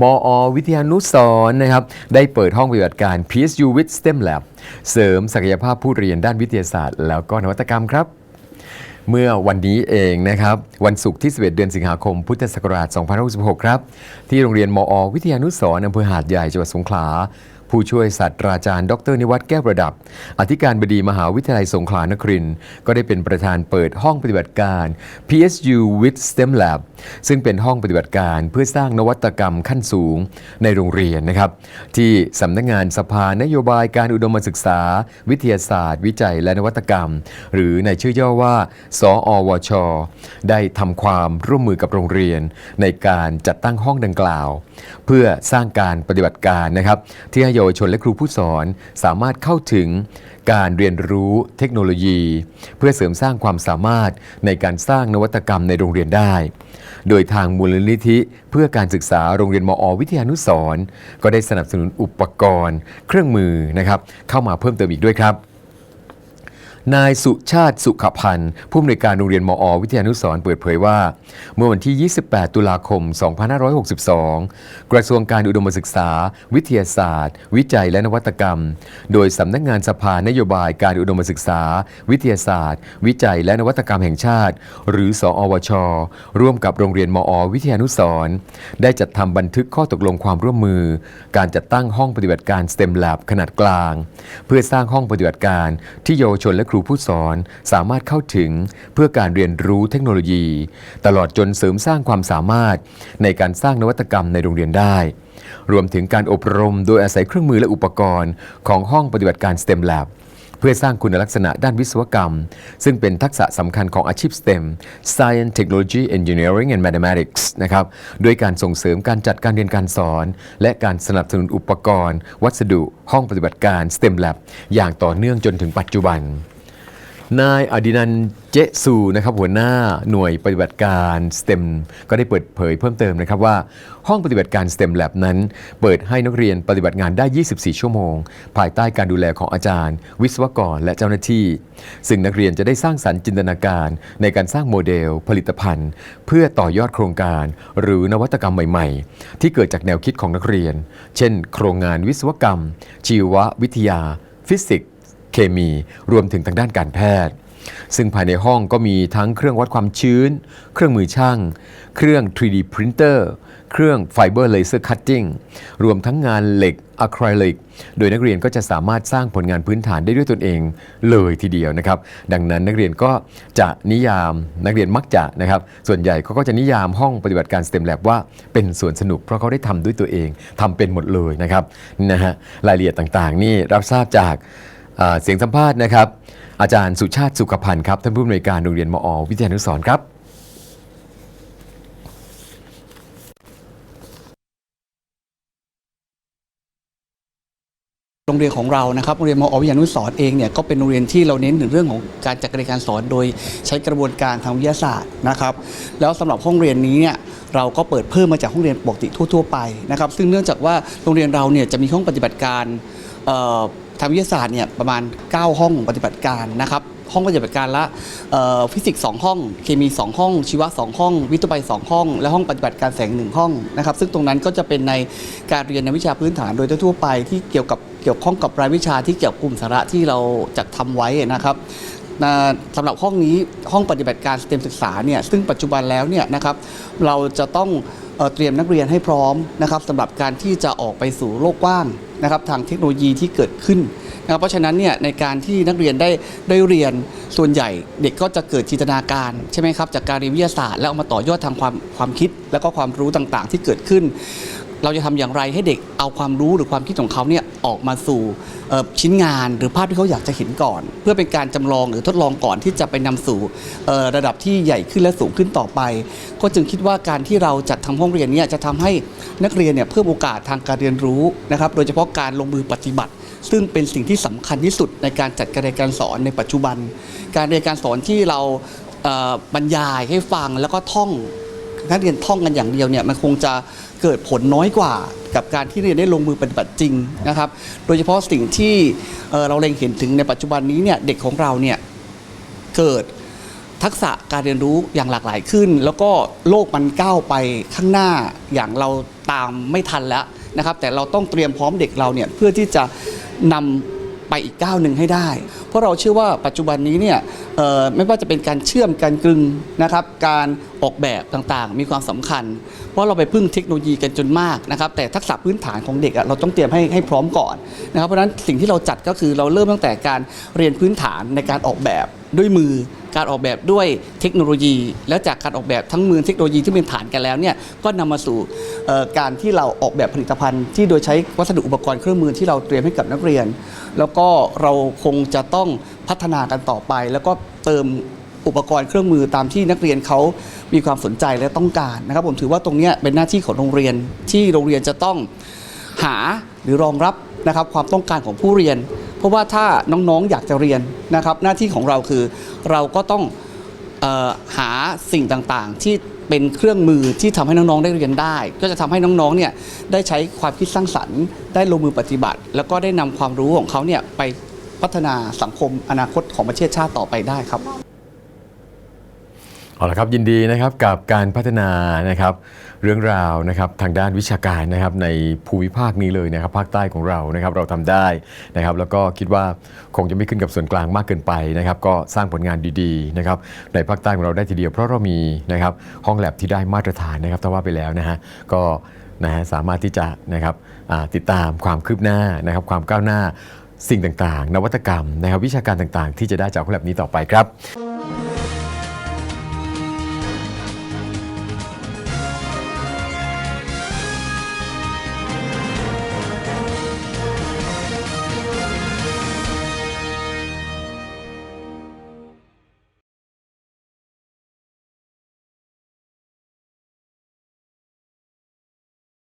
มอวิทยานุสร์นะครับ ได้เปิดห้องปฏิบัติการ PSU with STEM Lab เสริมศักยภาพผู้เรียนด้านวิทยาศาสตร์ แล้วก็นวัตกรรมครับ เมื่อวันนี้เองนะครับ วันศุกร์ที่ 11 เดือนสิงหาคม พุทธศักราช 2566 ครับ ที่โรงเรียนมอวิทยานุสร์อำเภอหาดใหญ่จังหวัดสงขลา ผู้ช่วยศาสตราจารย์ ดรนิวัฒน์แก้วประดับ อธิการบดีมหาวิทยาลัยสงขลานครินทร์ก็ได้เป็นประธานเปิดห้องปฏิบัติการ PSU with STEM Lab ซึ่งเป็นห้องปฏิบัติการเพื่อสร้างนวัตกรรมขั้นสูงในโรงเรียนนะครับ ที่สำนักงานสภานโยบายการอุดมศึกษา วิทยาศาสตร์ วิจัยและนวัตกรรม หรือในชื่อย่อว่า สอวช ได้ทำความร่วมมือกับโรงเรียน ในการจัดตั้งห้องดังกล่าว เพื่อสร้างการปฏิบัติการนะครับที่ให้เยาวชนและครูผู้สอนสามารถเข้าถึงการเรียนรู้เทคโนโลยี เพื่อเสริมสร้างความสามารถในการสร้างนวัตกรรมในโรงเรียนได้ โดยทางมูลนิธิ เพื่อการศึกษาโรงเรียนมอวิทยานุสรก็ได้สนับสนุนอุปกรณ์ เครื่องมือนะครับเข้ามาเพิ่มเติมอีกด้วยครับ นายสุชาติสุขพันธ์ผู้อำนวยการโรงเรียนมอ วิทยานุสร์เปิดเผยว่า เมื่อวันที่ 28 ตุลาคม 2562 กระทรวงการอุดมศึกษา วิทยาศาสตร์ วิจัยและนวัตกรรม โดยสำนักงานสภานโยบายการอุดมศึกษา วิทยาศาสตร์ วิจัยและนวัตกรรมแห่งชาติ หรือ สอวช ร่วมกับโรงเรียนมอ วิทยานุสร์ได้จัดทำบันทึกข้อตกลงความร่วมมือ การจัดตั้งห้องปฏิบัติการ STEM Lab ขนาดกลาง เพื่อสร้างห้องปฏิบัติการที่เยาวชนและรูผู้สอนสามารถเข้าถึงเพื่อการเรียนรู้เทคโนโลยี ตลอดจนเสริมสร้างความสามารถในการสร้างนวัตกรรมในโรงเรียนได้ รวมถึงการอบรมโดยอาศัยเครื่องมือและอุปกรณ์ของห้องปฏิบัติการ STEM Lab เพื่อสร้างคุณลักษณะด้านวิศวกรรม ซึ่งเป็นทักษะสำคัญของอาชีพ STEM Science Technology Engineering and Mathematics นะครับด้วยการส่งเสริมการจัดการเรียนการสอน และการสนับสนุนอุปกรณ์ วัสดุ ห้องปฏิบัติการ STEM Lab อย่างต่อเนื่องจนถึงปัจจุบัน นายอดินันเจสูนะครับหัวหน้าหน่วยปฏิบัติการ STEM ก็ได้เปิดเผยเพิ่มเติมนะครับว่า ห้องปฏิบัติการ STEM Lab นั้น เปิดให้นักเรียนปฏิบัติงานได้ 24 ชั่วโมง ภายใต้การดูแลของอาจารย์ วิศวกรและเจ้าหน้าที่ ซึ่งนักเรียนจะได้สร้างสรรค์จินตนาการในการสร้างโมเดล ผลิตภัณฑ์ เพื่อต่อยอดโครงการ หรือนวัตกรรมใหม่ ๆ ที่เกิดจากแนวคิดของนักเรียน เช่น โครงงานวิศวกรรม ชีววิทยา ฟิสิกส์ เคมี รวมถึงทางด้านการแพทย์ ซึ่งภายในห้องก็มีทั้งเครื่องวัดความชื้น เครื่องมือช่าง เครื่อง 3D printer เครื่อง Fiber Laser Cutting รวมทั้งงานเหล็กอะคริลิก โดยนักเรียนก็จะสามารถสร้างผลงานพื้นฐานได้ด้วยตนเองเลยทีเดียวนะครับ ดังนั้นนักเรียนก็จะนิยามนักเรียนมักจะนะครับ ส่วนใหญ่เขาก็จะนิยามห้องปฏิบัติการ STEM Lab ว่าเป็นสวนสนุกเพราะเขาได้ทำด้วยตัวเองทำเป็นหมดเลยนะครับนะฮะรายละเอียดต่างๆ นี่รับทราบจาก เสียงสัมภาษณ์นะครับ อาจารย์สุชาติสุขพันธ์ครับท่านผู้อำนวยการโรงเรียนมอ วิทยานุสรครับโรงเรียนของเรานะครับโรงเรียนมอวิทยานุสรเองเนี่ยก็เป็นโรงเรียนที่เราเน้นถึงเรื่องของการจัดการเรียนการสอนโดยใช้กระบวนการทางวิทยาศาสตร์นะครับ แล้วสำหรับห้องเรียนนี้เนี่ยเราก็เปิดเพิ่มมาจากห้องเรียนปกติทั่ว ๆ ไปนะครับ ซึ่งเนื่องจากว่าโรงเรียนเราเนี่ยจะมีห้องปฏิบัติการ ทางวิทยาศาสตร์เนี่ยประมาณ 9 ห้องปฏิบัติการนะครับห้องปฏิบัติการละฟิสิกส์สองห้อง เคมี 2 ห้อง ชีวะ 2 ห้อง วิทย์ไป2ห้อง และห้องปฏิบัติการแสงหนึ่งห้องนะครับ ซึ่งตรงนั้นก็จะเป็นในการเรียนในวิชาพื้นฐานโดยทั่วไปที่เกี่ยวกับเกี่ยวข้องกับรายวิชาที่เกี่ยวกับกลุ่มสาระที่เราจัดทำไว้นะครับสำหรับห้องนี้ห้องปฏิบัติการสเต็มศึกษาเนี่ยซึ่งปัจจุบันแล้วเนี่ยนะครับเราจะต้อง เตรียมนักเรียนให้พร้อมนะครับสำหรับการที่จะออกไปสู่โลกกว้างนะครับทางเทคโนโลยีที่เกิดขึ้นนะครับเพราะฉะนั้นเนี่ยในการที่นักเรียนได้ได้เรียนส่วนใหญ่ เด็กก็จะเกิดจินตนาการใช่ไหมครับจากการเรียนวิทยาศาสตร์แล้วเอามาต่อยอดทางความความคิด แล้วก็ความรู้ต่างๆ ที่เกิดขึ้น เราจะทำอย่างไรให้เด็กเอาความรู้หรือความคิดของเขาเนี่ยออกมาสู่ชิ้นงานหรือภาพที่เขาอยากจะเห็นก่อน เพื่อเป็นการจำลองหรือทดลองก่อนที่จะไปนำสู่ระดับที่ใหญ่ขึ้นและสูงขึ้นต่อไป ก็จึงคิดว่าการที่เราจัดทำห้องเรียนเนี่ยจะทำให้นักเรียนเนี่ยเพิ่มโอกาสทางการเรียนรู้นะครับ โดยเฉพาะการลงมือปฏิบัติ ซึ่งเป็นสิ่งที่สำคัญที่สุดในการจัดการเรียนการสอนในปัจจุบัน การเรียนการสอนที่เราบรรยายให้ฟังแล้วก็ท่อง นักเรียนท่องกันอย่างเดียวเนี่ยมันคงจะเกิดผลน้อยกว่ากับการที่เรียนได้ลงมือปฏิบัติจริงนะครับ โดยเฉพาะสิ่งที่เราเล็งเห็นถึงในปัจจุบันนี้เนี่ยเด็กของเราเนี่ยเกิดทักษะการเรียนรู้อย่างหลากหลายขึ้น แล้วก็โลกมันก้าวไปข้างหน้าอย่างเราตามไม่ทันแล้วนะครับ แต่เราต้องเตรียมพร้อมเด็กเราเนี่ยเพื่อที่จะนำ ไปอีกก้าวหนึ่งให้ได้ เพราะเราเชื่อว่าปัจจุบันนี้เนี่ยไม่ว่าจะเป็นการเชื่อมการกลึงนะครับการออกแบบต่างๆ มีความสำคัญ เพราะเราไปพึ่งเทคโนโลยีกันจนมากนะครับแต่ทักษะพื้นฐานของเด็กเราต้องเตรียมให้ให้พร้อมก่อนนะครับเพราะฉะนั้นสิ่งที่เราจัดก็คือเราเริ่มตั้งแต่การเรียนพื้นฐานในการออกแบบ ด้วยมือการออกแบบด้วยเทคโนโลยี แล้วจากการออกแบบทั้งมือเทคโนโลยีที่เป็นฐานกันแล้วเนี่ยก็นำมาสู่การที่เราออกแบบผลิตภัณฑ์ ที่โดยใช้วัสดุอุปกรณ์เครื่องมือที่เราเตรียมให้กับนักเรียน แล้วก็เราคงจะต้องพัฒนากันต่อไป แล้วก็เติมอุปกรณ์เครื่องมือตามที่นักเรียนเขามีความสนใจและต้องการนะครับผมถือว่าตรงนี้เป็นหน้าที่ของโรงเรียนที่โรงเรียนจะต้องหาหรือรองรับนะครับความต้องการของผู้เรียน เพราะว่าถ้าน้องๆอยากจะเรียนนะครับ หน้าที่ของเราคือเราก็ต้องออหาสิ่งต่างๆ ที่เป็นเครื่องมือที่ทำให้น้องๆได้เรียนได้ ก็จะทำให้น้องๆเนี่ยได้ใช้ความคิดสร้างสรรค์ ได้ลงมือปฏิบัติ แล้วก็ได้นำความรู้ของเขาเนี่ยไปพัฒนาสังคมอนาคตของประเทศชาติต่อไปได้ครับ เอาละครับยินดีนะครับกับการพัฒนานะครับเรื่องราวนะครับทางด้านวิชาการนะครับในภูมิภาคนี้เลยนะครับภาคใต้ของเรานะครับเราทำได้นะครับแล้วก็คิดว่าคงจะไม่ขึ้นกับส่วนกลางมากเกินไปนะครับก็สร้างผลงานดีๆนะครับในภาคใต้ของเราได้ทีเดียวเพราะเรามีนะครับห้องแลบที่ได้มาตรฐานนะครับถ้าว่าไปแล้วนะฮะก็นะฮะสามารถที่จะนะครับติดตามความคืบหน้านะครับความก้าวหน้าสิ่งต่างๆ นวัตกรรมนะครับวิชาการต่างๆ ที่จะได้จากห้องแลบนี้ต่อไปครับ